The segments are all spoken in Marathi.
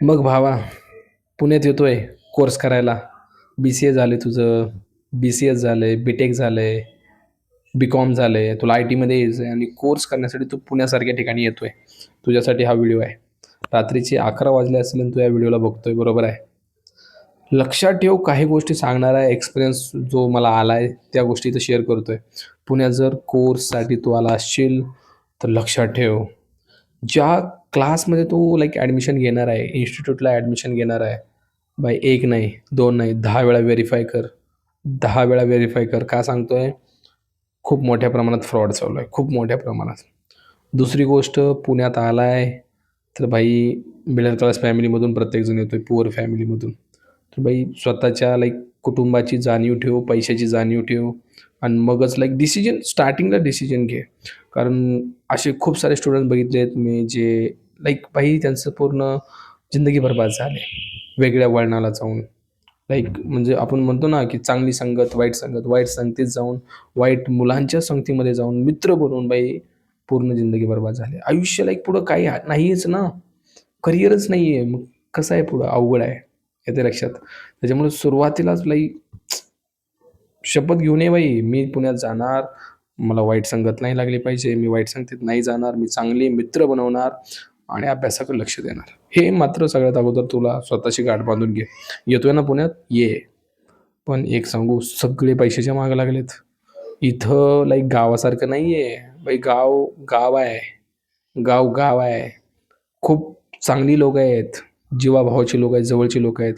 मग भावा पुण्यात येतो आहे कोर्स करायला. बी सी ए आहे तुझं. बी सी एस झालं आहे बी टेक झालं आहे बी कॉम झालं आहे तुला आय टीमध्ये यायचं आहे आणि कोर्स करण्यासाठी तू पुण्यासारख्या ठिकाणी येतो आहे तुझ्यासाठी हा व्हिडिओ आहे. रात्रीचे अकरा वाजले असेल आणि तू या व्हिडिओला बघतोय. बरोबर आहे? लक्षात ठेव काही गोष्टी सांगणार आहे एक्सपिरियन्स जो मला आला आहे त्या गोष्टी इथं शेअर करतो आहे पुण्यात जर कोर्ससाठी तू आला असशील तर लक्षात ठेव. ज्या क्लासमध्ये तू लाईक ॲडमिशन घेणार आहे इन्स्टिट्यूटला ॲडमिशन घेणार आहे. बाय एक नाही दोन नाही दहा वेळा व्हेरीफाय कर. दहा वेळा व्हेरीफाय कर. का सांगतो आहे खूप मोठ्या प्रमाणात फ्रॉड चालू आहे. खूप मोठ्या प्रमाणात. दुसरी गोष्ट पुण्यात आला आहे तर बाई मिडल क्लास फॅमिलीमधून प्रत्येकजण येतो आहे पुअर फॅमिलीमधून तर बाई स्वतःच्या लाईक कुटुंबाची जाणीव ठेव पैशाची जाणीव ठेव आणि मगच लाईक डिसिजन स्टार्टिंगला डिसिजन घे. कारण असे खूप सारे स्टुडंट बघितले आहेत मी जे लाईक बाई त्यांचं पूर्ण जिंदगी बरबाद झाले वेगळ्या वळणाला जाऊन. लाईक म्हणजे आपण म्हणतो ना की चांगली संगत वाईट संगत वाईट संगतीत जाऊन वाईट मुलांच्या संगतीमध्ये जाऊन मित्र बनवून बाई पूर्ण जिंदगी बरबाद झाली. आयुष्य लाईक पुढं काही नाहीच ना. करिअरच नाही आहे मग कसं आहे पुढं? अवघड आहे. येते लक्षात. त्याच्यामुळे सुरुवातीलाच लई शपथ घेऊन ये बाई. मी पुण्यात जाणार. मला वाईट संगत नाही लागली पाहिजे. मी वाईट संगतीत नाही जाणार. मी चांगले मित्र बनवणार आणि अभ्यासाकडे लक्ष देणार. हे मात्र सगळ्यात अगोदर तुला स्वतःची गाठ बांधून घे. येतोय ना पुण्यात? ये. पण एक सांगू सगळे पैशाच्या मागे लागलेत. इथं लाईक गावासारखं नाही आहे बाई गाव गाव आहे. गाव गाव आहे. खूप चांगली लोक आहेत. जीवाभावाचे लोक आहेत जवळचे लोक आहेत.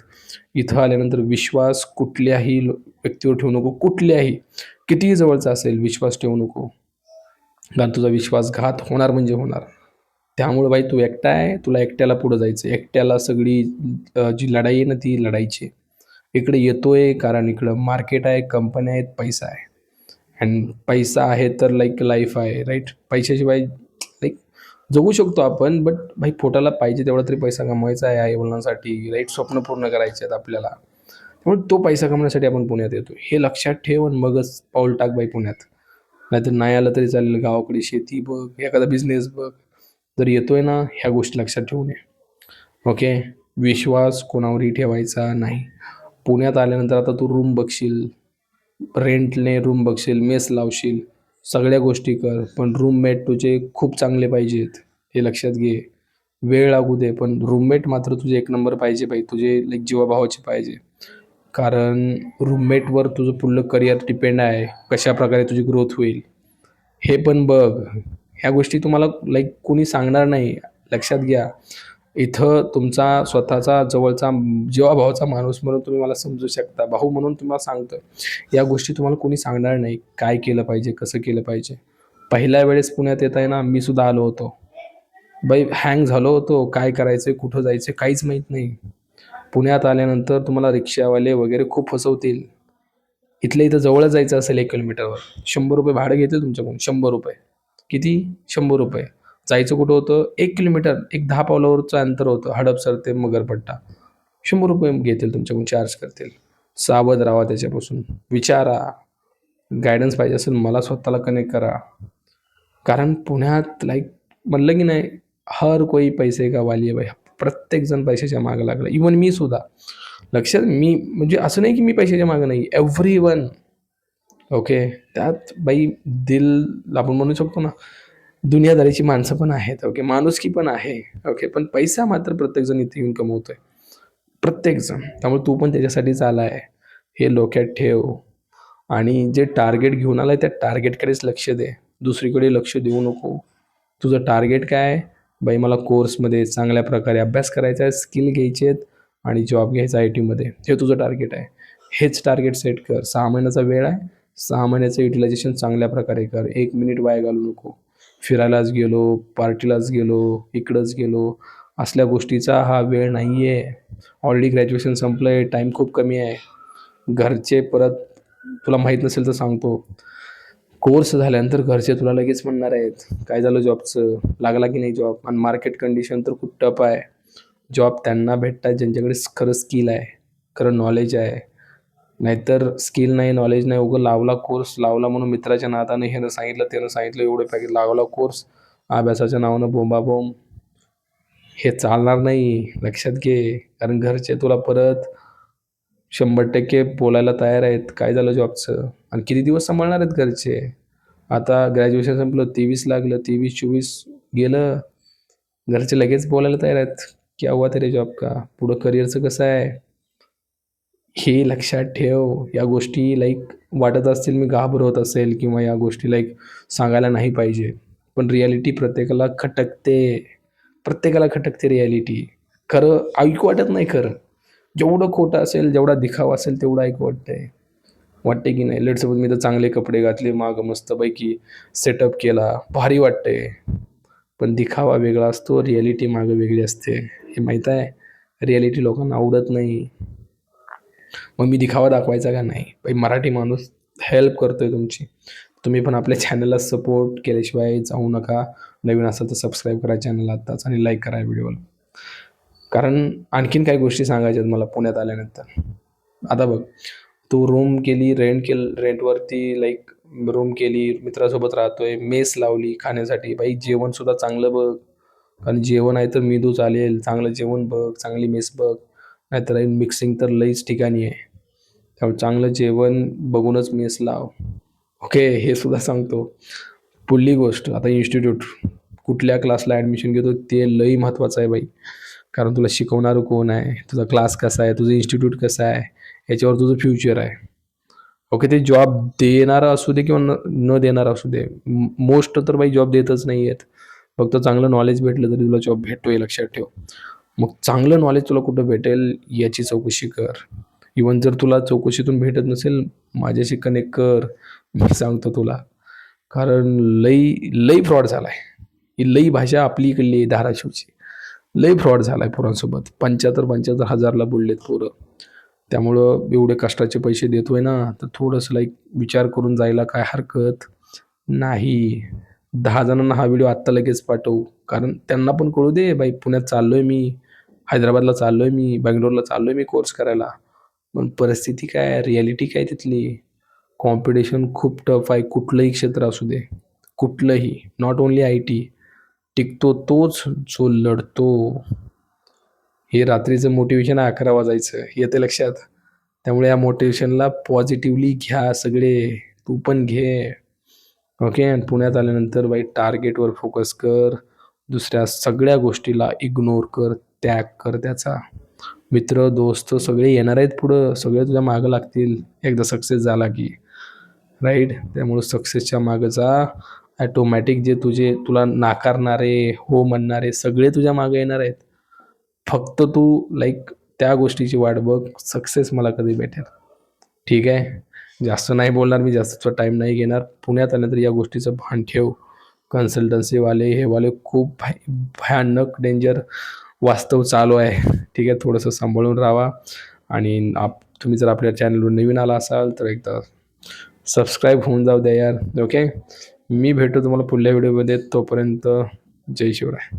इथं आल्यानंतर विश्वास कुठल्याही व्यक्तीवर ठेवू नको. कुठल्याही कितीही जवळचा असेल विश्वास ठेवू नको. कारण तुझा विश्वासघात होणार म्हणजे होणार. त्यामुळे बाई तू एकटा आहे तुला एकट्याला पुढं जायचं एकट्याला सगळी जी लढाई आहे ना ती लढायची इकडे येतोय कारण इकडं मार्केट आहे कंपन्या आहेत पैसा आहे. अँड पैसा आहे तर लाईक लाईफ आहे राईट पैशाची बाई जगू शकतो आपण बट भाई पोटाला पाहिजे तेवढा तरी पैसा कमवायचा आहे आई वडिलांसाठी. राईट स्वप्न पूर्ण करायचे आहेत आपल्याला. त्यामुळे तो पैसा कमवण्यासाठी आपण पुण्यात येतो हे लक्षात ठेव आणि मगच पाऊल टाक बाई पुण्यात. नाहीतर नाही आलं तरी चालेल गावाकडे शेती बघ एखादा बिझनेस बघ. जर येतोय ना ह्या गोष्टी लक्षात ठेवू नये ओके विश्वास कोणावरही ठेवायचा नाही. पुण्यात आल्यानंतर आता तू रूम बघशील. रेंटने रूम बघशील मेस लावशील. सगळ्या गोष्टी कर पण रूममेट तुझे खूप चांगले पाहिजेत हे लक्षात घे. वेळ लागू दे पण रूममेट मात्र तुझे एक नंबर पाहिजे पाहिजे तुझे लाईक जीवाभावाचे पाहिजे. कारण रूममेटवर तुझं पुढलं करिअर डिपेंड आहे कशा प्रकारे तुझी ग्रोथ होईल. हे पण बघ ह्या गोष्टी तुम्हाला लाईक कोणी सांगणार नाही लक्षात घ्या. इथं तुमचा स्वतःचा जवळचा जीवाभावाचा माणूस म्हणून तुम्ही मला समजू शकता. भाऊ म्हणून तुम्हाला सांगतोय. या गोष्टी तुम्हाला कोणी सांगणार नाही. काय केलं पाहिजे? कसं केलं पाहिजे? पहिल्या वेळेस पुण्यात येत आहे ना मी सुद्धा आलो होतो. बाई हँग झालो होतो. काय करायचं कुठं जायचं काहीच माहीत नाही. पुण्यात आल्यानंतर तुम्हाला रिक्षावाले वगैरे खूप फसवतील. इथल्या इथं जवळ जायचं असेल एक किलोमीटरवर. शंभर रुपये भाडं घेते तुमच्याकडून. शंभर रुपये. किती? शंभर रुपये. जायचं कुठं होतं? एक किलोमीटर एक दहा पावलावरचं अंतर होतं. हडपसर ते मगरपट्टा. शंभर रुपये घेतील तुमच्याकडून चार्ज करतील. सावध राहा त्याच्यापासून. विचारा. गायडन्स पाहिजे असेल मला स्वतःला कनेक्ट करा. कारण पुण्यात लाईक म्हणलं की नाही हर कोई पैसे का वाली आहे बाई प्रत्येकजण पैशाच्या मागं लागला. इवन मी सुद्धा. लक्षात मी म्हणजे असं नाही की मी पैशाच्या मागं नाही. एव्हरी वन ओके त्यात बाई दिल आपण म्हणू शकतो ना. दुनियादारीची माणसं पण आहेत ओके माणुसकी पण आहे ओके पण पैसा मात्र प्रत्येकजण इथे येऊन कमवतोय. प्रत्येकजण. त्यामुळे तू पण त्याच्यासाठीच आला आहे हे डोक्यात ठेव. आणि जे टार्गेट घेऊन आलाय त्या टार्गेटकडेच लक्ष दे. दुसरीकडे लक्ष देऊ नको. तुझं टार्गेट काय? आहे बाई मला कोर्समध्ये चांगल्या प्रकारे अभ्यास करायचा आहे स्किल घ्यायचे आहेत आणि जॉब घ्यायचा आय टीमध्ये हे तुझं टार्गेट आहे. हेच टार्गेट सेट कर. सहा महिन्याचा वेळ आहे. सहा महिन्याचं युटिलायझेशन चांगल्या प्रकारे कर. एक मिनिट वाया घालू नको. फिरायलाच गेलो पार्टीलाच गेलो इकडंच गेलो. असल्या गोष्टीचा हा वेळ नाही आहे ऑलरेडी ग्रॅज्युएशन संपलं आहे टाईम खूप कमी आहे. घरचे परत तुला माहीत नसेल तर सांगतो. कोर्स झाल्यानंतर घरचे तुला लगेच म्हणणार आहेत काय झालं जॉबचं लागला की नाही जॉब आणि मार्केट कंडिशन तर खूप टफ आहे. जॉब त्यांना भेटतात ज्यांच्याकडे खरं स्किल आहे खरं नॉलेज आहे. नाहीतर स्किल नाही नॉलेज नाही. उगं लावला कोर्स लावला म्हणून मित्राच्या नादाने ह्यानं सांगितलं त्यानं सांगितलं एवढे पॅकेज लावला कोर्स अभ्यासाच्या नावानं बोंबाबोंब हे चालणार नाही. लक्षात घे. कारण घरचे तुला परत शंभर टक्के बोलायला तयार आहेत. काय झालं जॉबचं आणि किती दिवस सांभाळणार आहेत घरचे? आता ग्रॅज्युएशन संपलं तेवीस लागलं तेवीस चोवीस गेलं. घरचे लगेच बोलायला तयार आहेत. क्या हुआ तरी जॉब का? पुढं करिअरचं कसं आहे? हे लक्षात ठेव. या गोष्टी लाईक वाटत असतील मी घाबरवत असेल किंवा या गोष्टी लाईक सांगायला नाही पाहिजे. पण रियालिटी प्रत्येकाला खटकते. प्रत्येकाला खटकते रियालिटी खरं ऐकू वाटत नाही खरं. जेवढं खोटं असेल जेवढा दिखावा असेल तेवढं ऐकू वाटतंय. वाटते की नाही? लेट सपोज मी तर चांगले कपडे घातले मागं मस्तपैकी सेटअप केला. भारी वाटते पण दिखावा वेगळा असतो रियालिटी मागं वेगळी असते. हे माहीत आहे? रियालिटी लोकांना आवडत नाही. मग मी दिखावा दाखवायचा का? नाही. मराठी माणूस हेल्प करतोय तुमची. तुम्ही पण आपल्या चॅनलला सपोर्ट केल्याशिवाय जाऊ नका. नवीन असाल तर सबस्क्राईब करा चॅनल आत्ताच आणि लाईक करा व्हिडिओला कारण आणखीन काही गोष्टी सांगायच्या आहेत मला पुण्यात आल्यानंतर. आता बघ तू रूम केली रेंट केल रेंटवरती लाईक रूम केली मित्रासोबत राहतोय मेस लावली खाण्यासाठी. बाई जेवणसुद्धा चांगलं बघ. कारण जेवण आहे तर मेदू चालेल चांगलं जेवण बघ चांगली मेस बघ. नाहीतर मिक्सिंग तर लईच ठिकाणी आहे. त्यामुळे चांगलं जेवण बघूनच मेस लाव. ओके हे सुद्धा सांगतो. पुढली गोष्ट आता इन्स्टिट्यूट कुठल्या क्लासला ॲडमिशन घेतो ते लई महत्त्वाचं आहे बाई. कारण तुला शिकवणारं कोण आहे? तुझा क्लास कसा आहे? तुझं इन्स्टिट्यूट कसं आहे? याच्यावर तुझं फ्युचर आहे. ओके ते जॉब देणारं असू दे किंवा न न देणारं असू दे. मोस्ट तर बाई जॉब देतच नाही आहेत फक्त चांगलं नॉलेज भेटलं तरी तुला जॉब भेटतोय लक्षात ठेव. मग चांगलं नॉलेज तुला कुठं भेटेल याची चौकशी कर. इवन जर तुला चौकशीतून भेटत नसेल माझ्याशी कनेक्ट कर. मी सांगतो तुला. कारण लई लई फ्रॉड झाला आहे ही लई भाषा आपली इकडली आहे धाराशिवची. लई फ्रॉड झाला आहे पोरांसोबत. पंच्याहत्तर पंच्याहत्तर हजारला बुडलेत पोरं. त्यामुळं एवढे कष्टाचे पैसे देतोय ना तर थोडंसं लाईक विचार करून जायला काय हरकत नाही. दहा जणांना हा व्हिडिओ आत्ता लगेच पाठवू. कारण त्यांना पण कळू दे बाई पुण्यात चाललो आहे मी हैदराबादला चाललो आहे मी बँगलोरला चाललो आहे मी कोर्स करायला. पण परिस्थिती काय रियालिटी काय तिथली? कॉम्पिटिशन खूप टफ आहे. कुठलंही क्षेत्र असू दे कुठलंही नॉट ओन्ली आय टी टिकतो तोच जो लढतो. हे रात्रीचं मोटिवेशन अकरा वाजायचं. येते लक्षात. त्यामुळे या मोटिवेशनला पॉझिटिव्हली घ्या सगळे. तू पण घे. ओके पुण्यात आल्यानंतर बाई टार्गेटवर फोकस कर. दुसऱ्या सगळ्या गोष्टीला इग्नोर कर त्याग कर त्याचा. मित्र दोस्त सगळे येणार आहेत पुढं. सगळे तुझ्या मागं लागतील. एकदा सक्सेस झाला की. राईट त्यामुळं सक्सेसच्या मागं जा. ॲटोमॅटिक जे तुझे तुला नाकारणारे हो म्हणणारे सगळे तुझ्या मागं येणार आहेत. फक्त तू लाईक त्या गोष्टीची वाट बघ. सक्सेस मला कधी भेटेल? ठीक आहे? जास्त नाही बोलणार मी जास्त टाईम नाही घेणार. पुण्यात आल्यानंतर या गोष्टीचं भान ठेव. कन्सल्टन्सीवाले हे वाले खूप भय भयानक डेंजर वास्तव चालू आहे. ठीक आहे थोडंसं सांभाळून राहा आणि आप तुम्ही जर आपल्या चॅनलवर नवीन आला असाल तर एकदा सबस्क्राईब होऊन जाऊ द्या यार. ओके मी भेटतो तुम्हाला पुढल्या व्हिडिओमध्ये तोपर्यंत जय शिवराय.